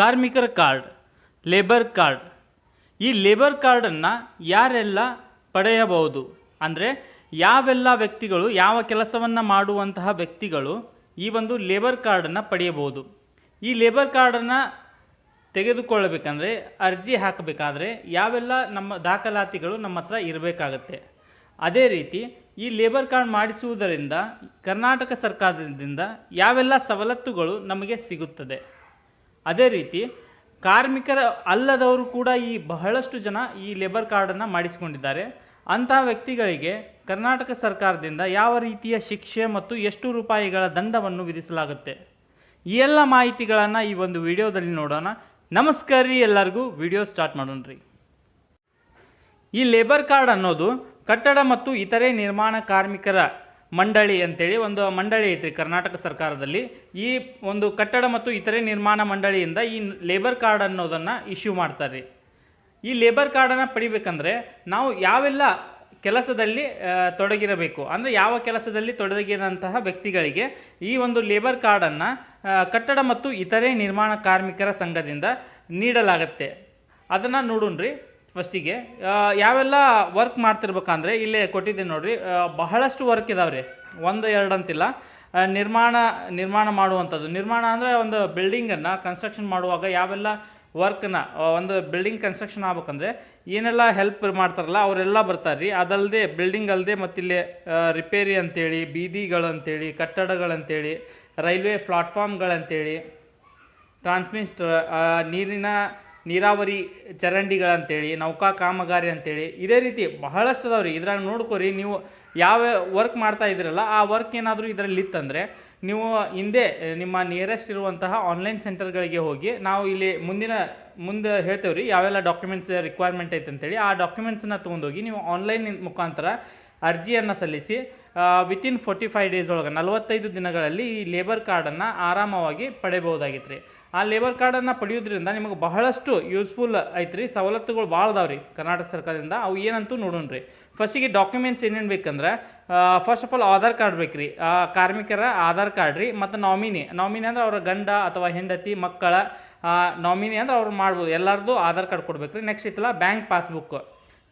ಕಾರ್ಮಿಕರ card, labour card. ಈ labour ಕಾರ್ಡನ್ನು ಯಾರೆಲ್ಲ ಪಡೆಯಬಹುದು? ಅಂದರೆ ಯಾವೆಲ್ಲ ವ್ಯಕ್ತಿಗಳು, ಯಾವ ಕೆಲಸವನ್ನು ಮಾಡುವಂತಹ ವ್ಯಕ್ತಿಗಳು ಈ ಒಂದು ಲೇಬರ್ ಕಾರ್ಡನ್ನು ಪಡೆಯಬಹುದು? ಈ ಲೇಬರ್ ಕಾರ್ಡನ್ನು ತೆಗೆದುಕೊಳ್ಳಬೇಕಂದ್ರೆ ಅರ್ಜಿ ಹಾಕಬೇಕಾದ್ರೆ ಯಾವೆಲ್ಲ ನಮ್ಮ ದಾಖಲಾತಿಗಳು ನಮ್ಮ ಹತ್ರ ಇರಬೇಕಾಗತ್ತೆ. ಅದೇ ರೀತಿ ಈ ಲೇಬರ್ ಕಾರ್ಡ್ ಮಾಡಿಸುವುದರಿಂದ ಕರ್ನಾಟಕ ಸರ್ಕಾರದಿಂದ ಯಾವೆಲ್ಲ ಸವಲತ್ತುಗಳು ನಮಗೆ ಸಿಗುತ್ತದೆ? ಅದೇ ರೀತಿ ಕಾರ್ಮಿಕರ ಅಲ್ಲದವರು ಕೂಡ ಈ ಬಹಳಷ್ಟು ಜನ ಈ ಲೇಬರ್ ಕಾರ್ಡನ್ನು ಮಾಡಿಸಿಕೊಂಡಿದ್ದಾರೆ. ಅಂತಹ ವ್ಯಕ್ತಿಗಳಿಗೆ ಕರ್ನಾಟಕ ಸರ್ಕಾರದಿಂದ ಯಾವ ರೀತಿಯ ಶಿಕ್ಷೆ ಮತ್ತು ಎಷ್ಟು ರೂಪಾಯಿಗಳ ದಂಡವನ್ನು ವಿಧಿಸಲಾಗುತ್ತೆ? ಈ ಎಲ್ಲ ಮಾಹಿತಿಗಳನ್ನು ಈ ಒಂದು ವಿಡಿಯೋದಲ್ಲಿ ನೋಡೋಣ. ನಮಸ್ಕಾರ ರೀ ಎಲ್ಲರಿಗೂ. ವಿಡಿಯೋ ಸ್ಟಾರ್ಟ್ ಮಾಡೋಣ ರೀ. ಈ ಲೇಬರ್ ಕಾರ್ಡ್ ಅನ್ನೋದು ಕಟ್ಟಡ ಮತ್ತು ಇತರೆ ನಿರ್ಮಾಣ ಕಾರ್ಮಿಕರ ಮಂಡಳಿ ಅಂತೇಳಿ ಒಂದು ಮಂಡಳಿ ಐತ್ರಿ ಕರ್ನಾಟಕ ಸರ್ಕಾರದಲ್ಲಿ. ಈ ಒಂದು ಕಟ್ಟಡ ಮತ್ತು ಇತರೆ ನಿರ್ಮಾಣ ಮಂಡಳಿಯಿಂದ ಈ ಲೇಬರ್ ಕಾರ್ಡ್ ಅನ್ನೋದನ್ನು ಇಶ್ಯೂ ಮಾಡ್ತಾರೆ ಈ ಲೇಬರ್ ಕಾರ್ಡನ್ನು ಪಡಿಬೇಕಂದ್ರೆ ನಾವು ಯಾವೆಲ್ಲ ಕೆಲಸದಲ್ಲಿ ತೊಡಗಿರಬೇಕು. ಅಂದರೆ ಯಾವ ಕೆಲಸದಲ್ಲಿ ತೊಡಗಿದಂತಹ ವ್ಯಕ್ತಿಗಳಿಗೆ ಈ ಒಂದು ಲೇಬರ್ ಕಾರ್ಡನ್ನು ಕಟ್ಟಡ ಮತ್ತು ಇತರೆ ನಿರ್ಮಾಣ ಕಾರ್ಮಿಕರ ಸಂಘದಿಂದ ನೀಡಲಾಗತ್ತೆ. ಅದನ್ನು ನೋಡೋಣ್ರಿ ಫಸ್ಟಿಗೆ ಯಾವೆಲ್ಲ ವರ್ಕ್ ಮಾಡ್ತಿರ್ಬೇಕಂದ್ರೆ ಇಲ್ಲೇ ಕೊಟ್ಟಿದ್ದೀನಿ ನೋಡಿರಿ. ಬಹಳಷ್ಟು ವರ್ಕ್ ಇದಾವೆ ರೀ ಒಂದು, ಎರಡು ಅಂತಿಲ್ಲ. ನಿರ್ಮಾಣ ನಿರ್ಮಾಣ ಮಾಡುವಂಥದ್ದು. ನಿರ್ಮಾಣ ಅಂದರೆ ಒಂದು ಬಿಲ್ಡಿಂಗನ್ನು ಕನ್ಸ್ಟ್ರಕ್ಷನ್ ಮಾಡುವಾಗ ಯಾವೆಲ್ಲ ವರ್ಕ್ನ ಒಂದು ಬಿಲ್ಡಿಂಗ್ ಕನ್ಸ್ಟ್ರಕ್ಷನ್ ಆಗ್ಬೇಕಂದ್ರೆ ಏನೆಲ್ಲ ಹೆಲ್ಪ್ ಮಾಡ್ತಾರಲ್ಲ ಅವರೆಲ್ಲ ಬರ್ತಾರೆ ರೀ ಅದಲ್ಲದೆ ಬಿಲ್ಡಿಂಗ್ ಅಲ್ಲದೆ ಮತ್ತಿಲ್ಲಿ ರಿಪೇರಿ ಅಂತೇಳಿ, ಬೀದಿಗಳಂತೇಳಿ, ಕಟ್ಟಡಗಳಂತೇಳಿ, ರೈಲ್ವೆ ಪ್ಲಾಟ್ಫಾರ್ಮ್ಗಳಂತೇಳಿ ಟ್ರಾನ್ಸ್ಮಿಸ್ಟರ್ ನೀರಿನ ನೀರಾವರಿ ಚರಂಡಿಗಳಂತೇಳಿ, ನೌಕಾ ಕಾಮಗಾರಿ ಅಂತೇಳಿ, ಇದೇ ರೀತಿ ಬಹಳಷ್ಟು ಅದಾವ್ರಿ ಇದ್ರಾಗ ನೋಡ್ಕೊರಿ, ನೀವು ಯಾವ ವರ್ಕ್ ಮಾಡ್ತಾ ಇದ್ರಲ್ಲ, ಆ ವರ್ಕ್ ಏನಾದರೂ ಇದರಲ್ಲಿ ಇತ್ತಂದರೆ, ನೀವು ಹಿಂದೆ ನಿಮ್ಮ ನಿಯರೆಸ್ಟ್ ಇರುವಂತಹ ಆನ್ಲೈನ್ ಸೆಂಟರ್ಗಳಿಗೆ ಹೋಗಿ, ನಾವು ಇಲ್ಲಿ ಮುಂದಿನ, ಮುಂದೆ ಹೇಳ್ತೇವೆ ರೀ, ಯಾವೆಲ್ಲ ಡಾಕ್ಯುಮೆಂಟ್ಸ್ ರಿಕ್ವೈರ್ಮೆಂಟ್ ಐತೆ ಅಂತೇಳಿ ಆ ಡಾಕ್ಯುಮೆಂಟ್ಸನ್ನ ತೊಗೊಂಡೋಗಿ ನೀವು ಆನ್ಲೈನ್ ಮುಖಾಂತರ ಅರ್ಜಿಯನ್ನು ಸಲ್ಲಿಸಿ ವಿತಿನ್ ಫೋರ್ಟಿ ಫೈವ್ ಡೇಸ್ ಒಳಗೆ, ನಲವತ್ತೈದು ದಿನಗಳಲ್ಲಿ ಈ ಲೇಬರ್ ಕಾರ್ಡನ್ನು ಆರಾಮವಾಗಿ ಪಡೆಯಬಹುದಾಗಿತ್ತು ರೀ ಆ ಲೇಬರ್ ಕಾರ್ಡನ್ನು ಪಡೆಯೋದ್ರಿಂದ ನಿಮಗೆ ಬಹಳಷ್ಟು ಯೂಸ್ಫುಲ್ ಐತ್ರಿ. ಸವಲತ್ತುಗಳು ಭಾಳ ಅದಾವೆ ರೀ ಕರ್ನಾಟಕ ಸರ್ಕಾರದಿಂದ. ಅವು ಏನಂತೂ ನೋಡೋಣ ರೀ ಫಸ್ಟಿಗೆ ಡಾಕ್ಯುಮೆಂಟ್ಸ್ ಏನೇನು ಬೇಕಂದ್ರೆ first of all Aadhaar card ಬೇಕು ರೀ ಕಾರ್ಮಿಕರ ಆಧಾರ್ ಕಾರ್ಡ್ ರೀ, ಮತ್ತು ನಾಮಿನಿ ನಾಮಿನಿ ಅಂದ್ರೆ ಅವರ ಗಂಡ ಅಥವಾ ಹೆಂಡತಿ, ಮಕ್ಕಳ ನಾಮಿನಿ ಅಂದ್ರೆ ಅವ್ರು ಮಾಡ್ಬೋದು. ಎಲ್ಲರದು ಆಧಾರ್ ಕಾರ್ಡ್ ಕೊಡ್ಬೇಕು ರೀ ನೆಕ್ಸ್ಟ್ ಇತ್ತಲ್ಲ ಬ್ಯಾಂಕ್ ಪಾಸ್ಬುಕ್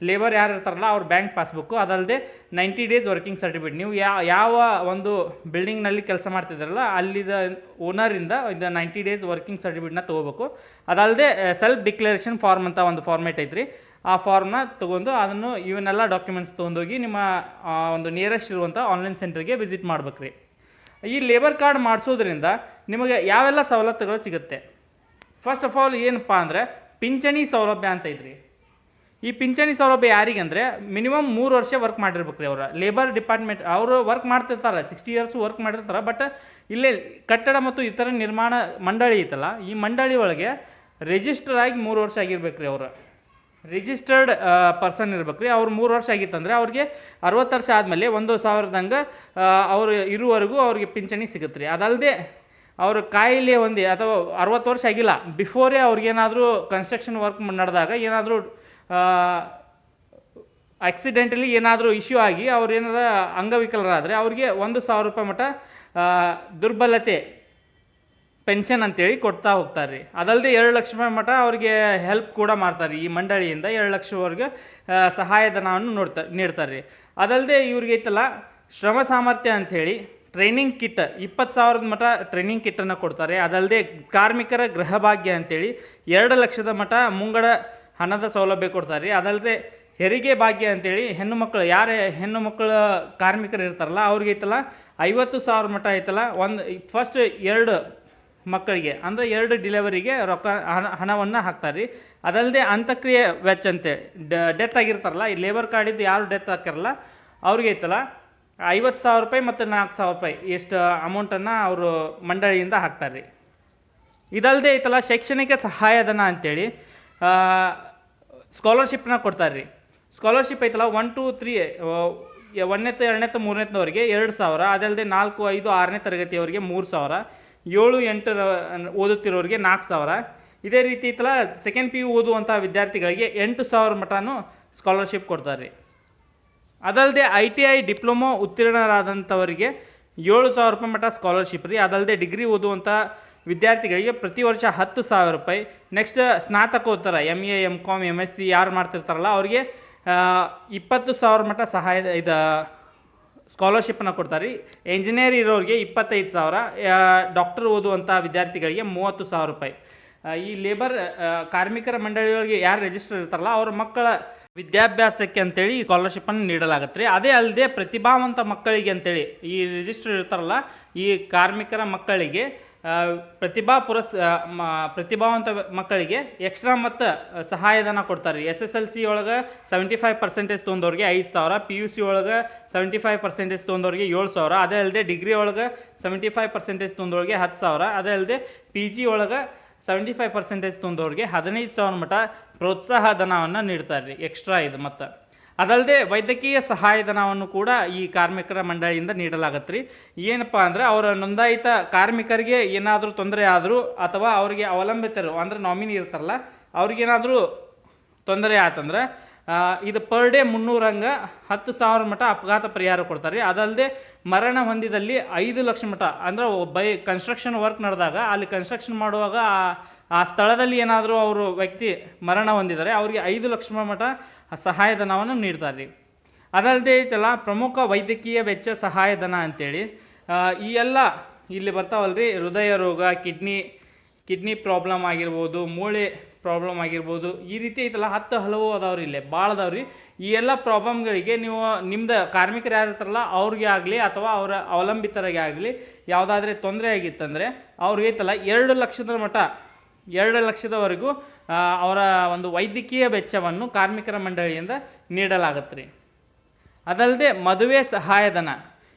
ಲೇಬರ್ ಯಾರು ಇರ್ತಾರಲ್ಲ ಅವ್ರ ಬ್ಯಾಂಕ್ ಪಾಸ್ಬುಕ್ಕು ಅದಲ್ಲದೆ ನೈಂಟಿ ಡೇಸ್ ವರ್ಕಿಂಗ್ ಸರ್ಟಿಫಿಕೇಟ್ ನೀವು ಯಾವ ಯಾವ ಒಂದು ಬಿಲ್ಡಿಂಗ್ನಲ್ಲಿ ಕೆಲಸ ಮಾಡ್ತಿದ್ದಾರಲ್ಲ, ಅಲ್ಲಿದ ಓನರಿಂದ ಇದು ನೈಂಟಿ ಡೇಸ್ ವರ್ಕಿಂಗ್ ಸರ್ಟಿಫಿಕೇಟ್ನ ತೊಗೋಬೇಕು. ಅದಲ್ಲದೆ ಸೆಲ್ಫ್ ಡಿಕ್ಲರೇಷನ್ ಫಾರ್ಮ್ ಅಂತ ಒಂದು ಫಾರ್ಮೇಟ್ ಐತ್ರಿ. ಆ ಫಾರ್ಮ್ನ ತೊಗೊಂಡು ಅದನ್ನು ಇವನ್ನೆಲ್ಲ ಡಾಕ್ಯುಮೆಂಟ್ಸ್ ತೊಗೊಂಡೋಗಿ ನಿಮ್ಮ ಒಂದು ನಿಯರೆಸ್ಟ್ ಇರುವಂಥ ಆನ್ಲೈನ್ ಸೆಂಟರ್ಗೆ ವಿಸಿಟ್ ಮಾಡ್ಬೇಕು ರೀ ಈ ಲೇಬರ್ ಕಾರ್ಡ್ ಮಾಡಿಸೋದ್ರಿಂದ ನಿಮಗೆ ಯಾವೆಲ್ಲ ಸವಲತ್ತುಗಳು ಸಿಗುತ್ತೆ? ಫಸ್ಟ್ ಆಫ್ ಆಲ್ ಏನಪ್ಪ ಅಂದರೆ ಪಿಂಚಣಿ ಸೌಲಭ್ಯ ಅಂತ ಐತ್ರಿ. ಈ ಪಿಂಚಣಿ ಸೌಲಭ್ಯ ಯಾರಿಗೆ ಅಂದರೆ ಮಿನಿಮಮ್ ಮೂರು ವರ್ಷ ವರ್ಕ್ ಮಾಡಿರ್ಬೇಕು ರೀ ಅವರು. ಲೇಬರ್ ಡಿಪಾರ್ಟ್ಮೆಂಟ್ ಅವರು ವರ್ಕ್ ಮಾಡ್ತಿರ್ತಾರೆ ಸಿಕ್ಸ್ಟಿ ಇಯರ್ಸ್ ವರ್ಕ್ ಮಾಡಿರ್ತಾರೆ ಬಟ್ ಇಲ್ಲೇ ಕಟ್ಟಡ ಮತ್ತು ಇತರ ನಿರ್ಮಾಣ ಮಂಡಳಿ ಐತಲ್ಲ, ಈ ಮಂಡಳಿ ಒಳಗೆ ರಿಜಿಸ್ಟರ್ ಆಗಿ ಮೂರು ವರ್ಷ ಆಗಿರ್ಬೇಕು ರೀ ಅವರು. ರಿಜಿಸ್ಟರ್ಡ್ ಪರ್ಸನ್ ಇರ್ಬೇಕು ರೀ. ಅವ್ರು ಮೂರು ವರ್ಷ ಆಗಿತ್ತಂದರೆ ಅವ್ರಿಗೆ ಅರವತ್ತು ವರ್ಷ ಆದಮೇಲೆ ಒಂದು ಸಾವಿರದಂಗೆ ಅವರು ಇರುವವರೆಗೂ ಅವ್ರಿಗೆ ಪಿಂಚಣಿ ಸಿಗುತ್ತೆ ರೀ. ಅದಲ್ಲದೆ ಅವರು ಕಾಯಿಲೆ ಹೊಂದಿ ಅಥವಾ ಅರವತ್ತು ವರ್ಷ ಆಗಿಲ್ಲ ಬಿಫೋರೇ ಅವ್ರಿಗೇನಾದರೂ ಕನ್ಸ್ಟ್ರಕ್ಷನ್ ವರ್ಕ್ ನಡೆದಾಗ ಏನಾದರೂ ಆಕ್ಸಿಡೆಂಟಲಿ ಏನಾದರೂ ಇಶ್ಯೂ ಆಗಿ ಅವ್ರು ಏನಾರ ಅಂಗವಿಕಲರಾದರೆ ಅವ್ರಿಗೆ ಒಂದು ಸಾವಿರ ರೂಪಾಯಿ ಮಟ್ಟ ದುರ್ಬಲತೆ ಪೆನ್ಷನ್ ಅಂತೇಳಿ ಕೊಡ್ತಾ ಹೋಗ್ತಾರೆ ರೀ ಅದಲ್ಲದೆ ಎರಡು ಲಕ್ಷ ರೂಪಾಯಿ ಮಟ್ಟ ಅವ್ರಿಗೆ ಹೆಲ್ಪ್ ಕೂಡ ಮಾಡ್ತಾರೆ ಈ ಮಂಡಳಿಯಿಂದ ಎರಡು ಲಕ್ಷವರೆಗೆ ಸಹಾಯಧನವನ್ನು ನೋಡ್ತಾ ನೀಡ್ತಾರೆ ರೀ ಅದಲ್ಲದೆ ಇವ್ರಿಗೆ ಐತಲ್ಲ, ಶ್ರಮ ಸಾಮರ್ಥ್ಯ ಅಂಥೇಳಿ ಟ್ರೈನಿಂಗ್ ಕಿಟ್ ಇಪ್ಪತ್ತು ಸಾವಿರದ ಮಟ್ಟ ಟ್ರೈನಿಂಗ್ ಕಿಟ್ಟನ್ನು ಕೊಡ್ತಾರೆ. ಅದಲ್ಲದೆ ಕಾರ್ಮಿಕರ ಗೃಹಭಾಗ್ಯ ಅಂಥೇಳಿ ಎರಡು ಲಕ್ಷದ ಮಟ್ಟ ಮುಂಗಡ ಹಣದ ಸೌಲಭ್ಯ ಕೊಡ್ತಾರೆ ರೀ. ಅದಲ್ಲದೆ ಹೆರಿಗೆ ಭಾಗ್ಯ ಅಂತೇಳಿ ಹೆಣ್ಣು ಮಕ್ಕಳು, ಯಾರೇ ಹೆಣ್ಣು ಮಕ್ಕಳ ಕಾರ್ಮಿಕರು ಇರ್ತಾರಲ್ಲ, ಅವ್ರಿಗೆ ಐತಲ್ಲ, ಐವತ್ತು ಸಾವಿರ ಮಟ್ಟ ಐತಲ್ಲ, ಒಂದು ಫಸ್ಟ್ ಎರಡು ಮಕ್ಕಳಿಗೆ, ಅಂದರೆ ಎರಡು ಡಿಲೆವರಿಗೆ ರೊಕ್ಕ ಹಣ, ಹಣವನ್ನು ಹಾಕ್ತಾರೆ ರೀ. ಅದಲ್ಲದೆ ಅಂತ್ಯಕ್ರಿಯೆ ವೆಚ್ಚ ಅಂತೇಳಿ ಡೆತ್ ಆಗಿರ್ತಾರಲ್ಲ, ಈ ಲೇಬರ್ ಕಾರ್ಡಿದ್ದು ಯಾರು ಡೆತ್ ಹಾಕಿರಲ್ಲ ಅವ್ರಿಗೆ ಐತಲ್ಲ, ಐವತ್ತು ಸಾವಿರ ರೂಪಾಯಿ ಮತ್ತು ನಾಲ್ಕು ಸಾವಿರ ರೂಪಾಯಿ ಎಷ್ಟು ಅಮೌಂಟನ್ನು ಅವರು ಮಂಡಳಿಯಿಂದ ಹಾಕ್ತಾರೆ ರೀ. ಇದಲ್ಲದೆ ಐತಲ್ಲ, ಶೈಕ್ಷಣಿಕ ಸಹಾಯಧನ ಅಂತೇಳಿ ಸ್ಕಾಲರ್ಶಿಪ್ನ ಕೊಡ್ತಾರೆ ರೀ ಸ್ಕಾಲರ್ಶಿಪ್ ಐತಲ್ಲ ಒನ್ ಟು ತ್ರೀ ಒಂದನೇತ, ಎರಡನೇತ, ಮೂರನೇತನವರಿಗೆ ಎರಡು ಸಾವಿರ ಅದಲ್ಲದೆ ನಾಲ್ಕು, ಐದು, ಆರನೇ ತರಗತಿಯವರಿಗೆ ಮೂರು ಸಾವಿರ, ಏಳು, ಎಂಟು ಓದುತ್ತಿರೋರಿಗೆ ನಾಲ್ಕು ಸಾವಿರ. ಇದೇ ರೀತಿ ಐತಲ್ಲ ಸೆಕೆಂಡ್ ಪಿ ಯು ಓದುವಂಥ ವಿದ್ಯಾರ್ಥಿಗಳಿಗೆ ಎಂಟು ಸಾವಿರ ಮಟನೂ ಸ್ಕಾಲರ್ಶಿಪ್ ಕೊಡ್ತಾರೆ ರೀ ಅದಲ್ಲದೆ ಐ ಟಿ ಐ ಡಿಪ್ಲೊಮೊ ಉತ್ತೀರ್ಣರಾದಂಥವರಿಗೆ ಏಳು ಸಾವಿರ ರೂಪಾಯಿ ಮಟ್ಟ ಸ್ಕಾಲರ್ಶಿಪ್ ರೀ ಅದಲ್ಲದೆ ಡಿಗ್ರಿ ಓದುವಂಥ ವಿದ್ಯಾರ್ಥಿಗಳಿಗೆ ಪ್ರತಿ ವರ್ಷ ಹತ್ತು ಸಾವಿರ ರೂಪಾಯಿ. ನೆಕ್ಸ್ಟ್ ಸ್ನಾತಕೋತ್ತರ M A M com M S C ಯಾರು ಮಾಡ್ತಿರ್ತಾರಲ್ಲ, ಅವರಿಗೆ ಇಪ್ಪತ್ತು ಸಾವಿರ ಮಟ್ಟ ಸಹಾಯ ಇದು ಸ್ಕಾಲರ್ಶಿಪ್ಪನ್ನು ಕೊಡ್ತಾರೆ. ಇಂಜಿನಿಯರ್ ಇರೋರಿಗೆ ಇಪ್ಪತ್ತೈದು ಸಾವಿರ ಡಾಕ್ಟರ್ ಓದುವಂಥ ವಿದ್ಯಾರ್ಥಿಗಳಿಗೆ ಮೂವತ್ತು ಸಾವಿರ ರೂಪಾಯಿ. ಈ ಲೇಬರ್ ಕಾರ್ಮಿಕರ ಮಂಡಳಿಗಳಿಗೆ ಯಾರು ರಿಜಿಸ್ಟರ್ ಇರ್ತಾರಲ್ಲ, ಅವ್ರ ಮಕ್ಕಳ ವಿದ್ಯಾಭ್ಯಾಸಕ್ಕೆ ಅಂತೇಳಿ ಸ್ಕಾಲರ್ಶಿಪ್ಪನ್ನು ನೀಡಲಾಗುತ್ತೆ ರೀ. ಅದೇ ಅಲ್ಲದೆ ಪ್ರತಿಭಾವಂತ ಮಕ್ಕಳಿಗೆ ಅಂತೇಳಿ ಈ ರಿಜಿಸ್ಟರ್ ಇರ್ತಾರಲ್ಲ, ಈ ಕಾರ್ಮಿಕರ ಮಕ್ಕಳಿಗೆ ಪ್ರತಿಭಾ ಪುರಸ್ ಪ್ರತಿಭಾವಂತ ಮಕ್ಕಳಿಗೆ ಎಕ್ಸ್ಟ್ರಾ ಮತ್ತು ಸಹಾಯಧನ ಕೊಡ್ತಾರೆ. ಎಸ್ ಎಸ್ ಎಲ್ ಸಿ ಒಳಗೆ ಸೆವೆಂಟಿ ಫೈವ್ ಪರ್ಸೆಂಟೇಜ್ ತೊಗೊಂಡವ್ರಿಗೆ ಐದು ಸಾವಿರ, ಪಿ ಯು ಸಿ ಒಳಗೆ ಸೆವೆಂಟಿ ಫೈವ್ ಪರ್ಸೆಂಟೇಜ್ ತೊಗೊಂಡವ್ರಿಗೆ ಏಳು ಸಾವಿರ, ಅದೇ ಅಲ್ಲದೆ ಡಿಗ್ರಿ ಒಳಗೆ ಸೆವೆಂಟಿ ಫೈವ್ ಪರ್ಸೆಂಟೇಜ್ ತೊಗೊಂಡವ್ರಿಗೆ ಹತ್ತು ಸಾವಿರ, ಅದೇ ಅಲ್ಲದೆ ಪಿ ಜಿ ಒಳಗೆ ಸೆವೆಂಟಿ ಫೈವ್ ಪರ್ಸೆಂಟೇಜ್ ತೊಗೊಂಡವ್ರಿಗೆ ಹದಿನೈದು ಸಾವಿರ ಮಟ್ಟ ಪ್ರೋತ್ಸಾಹ ಧನವನ್ನು ನೀಡ್ತಾರೆ ರೀ, ಎಕ್ಸ್ಟ್ರಾ ಇದು ಮತ್ತು. ಅದಲ್ಲದೆ ವೈದ್ಯಕೀಯ ಸಹಾಯಧನವನ್ನು ಕೂಡ ಈ ಕಾರ್ಮಿಕರ ಮಂಡಳಿಯಿಂದ ನೀಡಲಾಗತ್ತೆ ರೀ ಏನಪ್ಪ ಅಂದರೆ ಅವರ ನೋಂದಾಯಿತ ಕಾರ್ಮಿಕರಿಗೆ ಏನಾದರೂ ತೊಂದರೆ ಆದರೂ ಅಥವಾ ಅವರಿಗೆ ಅವಲಂಬಿತರು ಅಂದರೆ ನಾಮಿನಿ ಇರ್ತಾರಲ್ಲ, ಅವ್ರಿಗೇನಾದರೂ ತೊಂದರೆ ಆತಂದ್ರೆ ಇದು ಪರ್ ಡೇ ಮುನ್ನೂರಂಗ ಹತ್ತು ಸಾವಿರ ಮಟ್ಟ ಅಪಘಾತ ಪರಿಹಾರ ಕೊಡ್ತಾರೆ. ಅದಲ್ಲದೆ ಮರಣ ಹೊಂದಿದಲ್ಲಿ ಐದು ಲಕ್ಷ ಮಟ್ಟ ಅಂದ್ರೆ ಬೈ ಕನ್ಸ್ಟ್ರಕ್ಷನ್ ವರ್ಕ್ ನಡೆದಾಗ ಅಲ್ಲಿ ಕನ್ಸ್ಟ್ರಕ್ಷನ್ ಮಾಡುವಾಗ ಆ- ಸ್ಥಳದಲ್ಲಿ ಏನಾದರೂ ಅವರು ವ್ಯಕ್ತಿ ಮರಣ ಹೊಂದಿದರೆ, ಅವರಿಗೆ ಐದು ಲಕ್ಷ ಮಟ್ಟ ಸಹಾಯಧನವನ್ನು ನೀಡ್ತಾರೆ ರೀ ಅದಲ್ಲದೆ ಐತಲ್ಲ ಪ್ರಮುಖ ವೈದ್ಯಕೀಯ ವೆಚ್ಚ ಸಹಾಯಧನ ಅಂತೇಳಿ ಆ, ಈ ಎಲ್ಲ ಇಲ್ಲಿ ಬರ್ತಾವಲ್ಲ ರೀ ಹೃದಯ ರೋಗ ಕಿಡ್ನಿ ಕಿಡ್ನಿ ಪ್ರಾಬ್ಲಮ್ ಆಗಿರ್ಬೋದು ಮೂಳೆ ಪ್ರಾಬ್ಲಮ್ ಆಗಿರ್ಬೋದು ಈ ರೀತಿ ಐತಲ್ಲ ಹತ್ತು ಹಲವು ಅದಾವ್ರಿ ಇಲ್ಲೇ ಭಾಳ ಅದಾವ್ರಿ. ಈ ಎಲ್ಲ ಪ್ರಾಬ್ಲಮ್ಗಳಿಗೆ ನೀವು ನಿಮ್ದು ಕಾರ್ಮಿಕರು ಯಾರು ಇರ್ತಾರಲ್ಲ ಅವ್ರಿಗೆ ಆಗಲಿ ಅಥವಾ ಅವರ ಅವಲಂಬಿತರಿಗೆ ಆಗಲಿ ಯಾವುದಾದ್ರೆ ತೊಂದರೆ ಆಗಿತ್ತಂದರೆ ಅವ್ರಿಗೆ ಐತಲ್ಲ ಎರಡು ಲಕ್ಷದ ಮಟ್ಟ ಎರಡು ಲಕ್ಷದವರೆಗೂ ಅವರ ಒಂದು ವೈದ್ಯಕೀಯ ವೆಚ್ಚವನ್ನು ಕಾರ್ಮಿಕರ ಮಂಡಳಿಯಿಂದ ನೀಡಲಾಗುತ್ತೆ ರೀ ಅದಲ್ಲದೆ ಮದುವೆ ಸಹಾಯಧನ.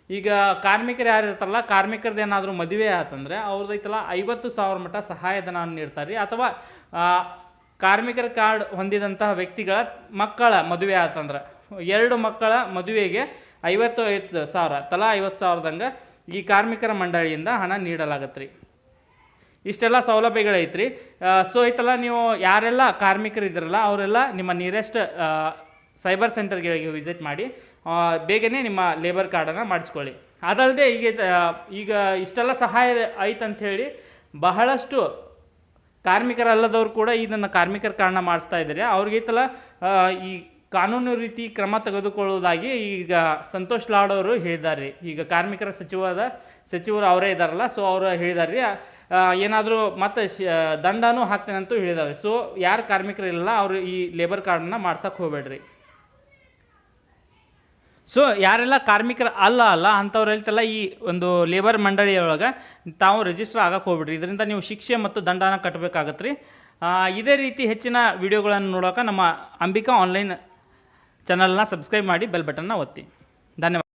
ಈಗ ಕಾರ್ಮಿಕರು ಯಾರು ಇರ್ತಾರಲ್ಲ ಕಾರ್ಮಿಕರದ್ದು ಏನಾದರೂ ಮದುವೆ ಆತಂದರೆ ಅವ್ರದ್ದು ಐತಲ್ಲ, ಐವತ್ತು ಸಾವಿರ ಮಟ್ಟ ಸಹಾಯಧನವನ್ನು ನೀಡ್ತಾರೆ. ಅಥವಾ ಕಾರ್ಮಿಕರ ಕಾರ್ಡ್ ಹೊಂದಿದಂತಹ ವ್ಯಕ್ತಿಗಳ ಮಕ್ಕಳ ಮದುವೆ ಆತಂದ್ರೆ. ಎರಡು ಮಕ್ಕಳ ಮದುವೆಗೆ ಐವತ್ತು ಐವತ್ತು ಸಾವಿರ, ತಲಾ ಐವತ್ತು ಸಾವಿರದಂಗೆ ಈ ಕಾರ್ಮಿಕರ ಮಂಡಳಿಯಿಂದ ಹಣ ನೀಡಲಾಗತ್ತೆ ರೀ ಇಷ್ಟೆಲ್ಲ ಸೌಲಭ್ಯಗಳೈತ್ರಿ. ಸೊ ಐತಲ್ಲ, ನೀವು ಯಾರೆಲ್ಲ ಕಾರ್ಮಿಕರು ಇದ್ರಲ್ಲ ಅವರೆಲ್ಲ ನಿಮ್ಮ ನಿಯರೆಸ್ಟ್ ಸೈಬರ್ ಸೆಂಟರ್ಗಳಿಗೆ ವಿಸಿಟ್ ಮಾಡಿ ಬೇಗನೆ ನಿಮ್ಮ ಲೇಬರ್ ಕಾರ್ಡನ್ನು ಮಾಡಿಸ್ಕೊಳ್ಳಿ. ಅದಲ್ಲದೆ ಈಗ ಈಗ ಇಷ್ಟೆಲ್ಲ ಸಹಾಯ ಐತಂಥೇಳಿ ಹೇಳಿ ಬಹಳಷ್ಟು ಕಾರ್ಮಿಕರಲ್ಲದವರು ಕೂಡ ಇದನ್ನು ಕಾರ್ಮಿಕರ ಕಾರಣ ಮಾಡಿಸ್ತಾ ಇದ್ದಾರೆ. ಅವ್ರಿಗೆ ಐತಲ್ಲ ಈ ಕಾನೂನು ರೀತಿ ಕ್ರಮ ತೆಗೆದುಕೊಳ್ಳುವುದಾಗಿ ಈಗ ಸಂತೋಷ್ ಲಾಡ್ ಅವರು ಹೇಳಿದ್ದಾರೆ. ಈಗ ಕಾರ್ಮಿಕರ ಸಚಿವದ ಸಚಿವರು ಅವರೇ ಇದ್ದಾರಲ್ಲ ಸೊ ಅವರು ಹೇಳಿದ್ದಾರೆ. ಏನಾದರೂ ಮತ್ತೆ ದಂಡನೂ ಹಾಕ್ತೇನೆ ಅಂತೂ ಹೇಳಿದ್ದಾರೆ. ಸೊ ಯಾರು ಕಾರ್ಮಿಕರಿಲ್ಲ ಅವರು ಈ ಲೇಬರ್ ಕಾರ್ಡನ್ನು ಮಾಡ್ಸಕ್ಕೆ ಹೋಗ್ಬೇಡ್ರಿ. ಸೊ ಯಾರೆಲ್ಲ ಕಾರ್ಮಿಕರು ಅಲ್ಲ ಅಲ್ಲ, ಅಂಥವ್ರು ಹೇಳ್ತಲ್ಲ, ಈ ಒಂದು ಲೇಬರ್ ಮಂಡಳಿಯೊಳಗೆ ತಾವು ರಿಜಿಸ್ಟರ್ ಆಗಕ್ಕೆ ಹೋಗ್ಬಿಡ್ರಿ. ಇದರಿಂದ ನೀವು ಶಿಕ್ಷೆ ಮತ್ತು ದಂಡನ ಕಟ್ಟಬೇಕಾಗತ್ತೆ ರೀ ಇದೇ ರೀತಿ ಹೆಚ್ಚಿನ ವಿಡಿಯೋಗಳನ್ನು ನೋಡೋಕೆ ನಮ್ಮ ಅಂಬಿಕಾ ಆನ್ಲೈನ್ ಚಾನಲ್ನ ಸಬ್ಸ್ಕ್ರೈಬ್ ಮಾಡಿ ಬೆಲ್ ಬಟನ್ನ ಒತ್ತಿ. ಧನ್ಯವಾದ.